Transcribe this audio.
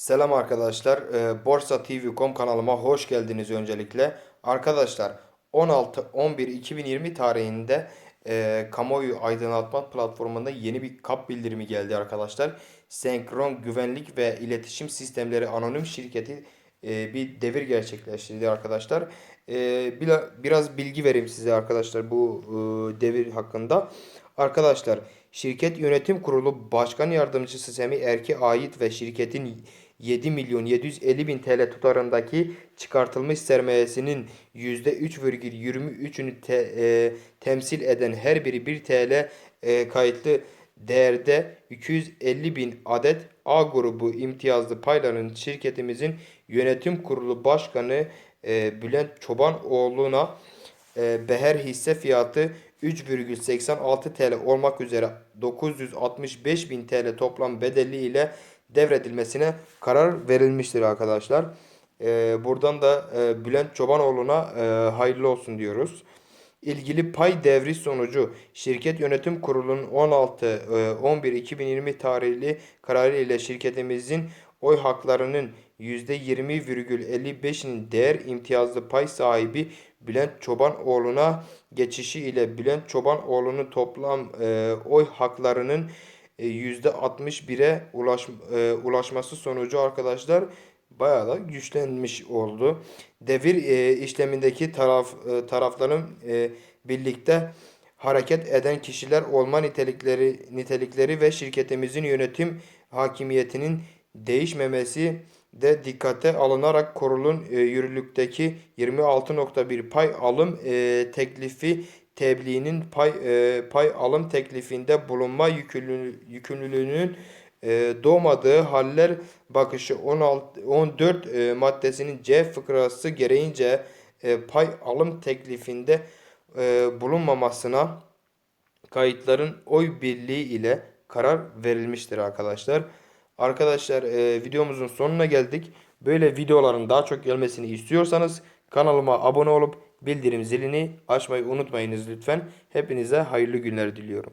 Selam arkadaşlar. Ee, Borsa TV.com kanalıma hoş geldiniz öncelikle. Arkadaşlar 16-11-2020 tarihinde e, kamuoyu aydınlatma platformunda yeni bir kap bildirimi geldi arkadaşlar. Senkron Güvenlik ve İletişim Sistemleri Anonim Şirketi e, bir devir gerçekleştirdi arkadaşlar. E, bila- biraz bilgi vereyim size arkadaşlar bu e, devir hakkında. Arkadaşlar şirket yönetim kurulu başkan yardımcısı Semih Erk'e ait ve şirketin 7 milyon 750 bin TL tutarındaki çıkartılmış sermayesinin %3,23'ünü te- e, temsil eden her biri 1 TL e, kayıtlı değerde 250 bin adet A grubu imtiyazlı payların şirketimizin yönetim kurulu başkanı e, Bülent Çobanoğlu'na e, beher hisse fiyatı 3,86 TL olmak üzere 965 bin TL toplam bedeli ile devredilmesine karar verilmiştir arkadaşlar. E, buradan da e, Bülent Çobanoğlu'na e, hayırlı olsun diyoruz. İlgili pay devri sonucu şirket yönetim kurulunun 16-11-2020 tarihli kararı ile şirketimizin oy haklarının %20,55'inin değer imtiyazlı pay sahibi Bülent Çobanoğlu'na geçişi ile Bülent Çobanoğlu'nun toplam e, oy haklarının e, %61'e ulaş, e, ulaşması sonucu arkadaşlar bayağı da güçlenmiş oldu. Devir e, işlemindeki taraf e, tarafların e, birlikte hareket eden kişiler olma nitelikleri nitelikleri ve şirketimizin yönetim hakimiyetinin değişmemesi de dikkate alınarak kurulun e, yürürlükteki 26.1 pay alım e, teklifi tebliğinin pay e, pay alım teklifinde bulunma yükümlülüğü, yükümlülüğünün e, doğmadığı haller bakışı 16 14 e, maddesinin C fıkrası gereğince e, pay alım teklifinde e, bulunmamasına kayıtların oy birliği ile karar verilmiştir arkadaşlar. Arkadaşlar e, videomuzun sonuna geldik. Böyle videoların daha çok gelmesini istiyorsanız kanalıma abone olup bildirim zilini açmayı unutmayınız lütfen. Hepinize hayırlı günler diliyorum.